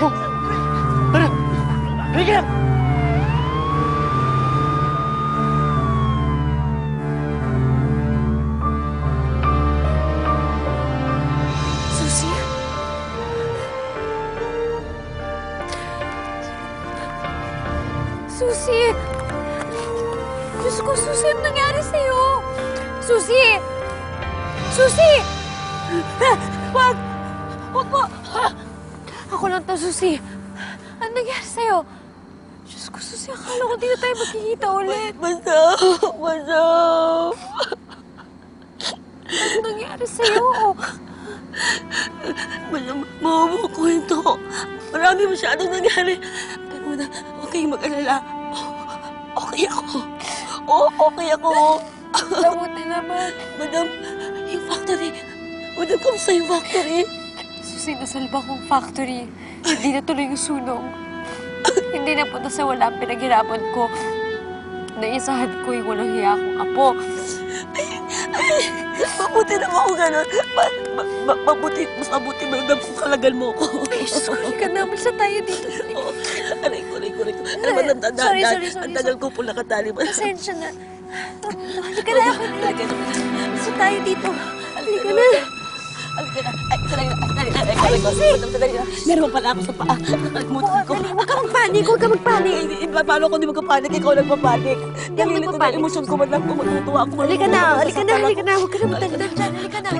Oh, tara! Halika nangyari sa'yo? Susie! Susie! Ah, wag! Wag po! Lang to, Susi. Ano nangyari sa'yo? Diyos ko, Susi, akala ko di na tayo magkikita ulit. Masam! Masam! Ano nangyari sa'yo? Masam, maubong kwento. Marami masyadong nangyari. Pero na, kayong mag-alala. Okay ako. Oo, okay ako. Lamuti naman. Madam, yung factory. Madam, kamusta yung factory? Susi, nasalba kong factory. Hindi na tuloy yung sunog. Hindi na punta sa wala ang pinaghirapan ko. Naisahan ko yung walang hiya akong apo. Mabuti naman ako ganun. Ma, ma, ma, mabuti, mas mabuti madam kung kalagan mo ko. Ay, sorry ka na. Malsa tayo dito. Oo. Aray ko, aray ko, aray ko. Ano ba, ang Sorry, sorry, sorry, ang tagal ko po nakatali. Pasensya na. Halika na ako. Halika na. Malsa tayo dito. Halika na. Halika na. Ay, na. Meron pa pala ako sa paa. Nakalimutan ko. Huwag ka magpanik. Huwag ka magpanik. Eh, paano ko di magkapanik? Ikaw nagpapanik. Hindi ako Nalilito na emosyon ko. Madam, kung matutuwa ako. Halika na. Halika na. Halika ako. na. Huwag ka na matagdam dyan. Halika na.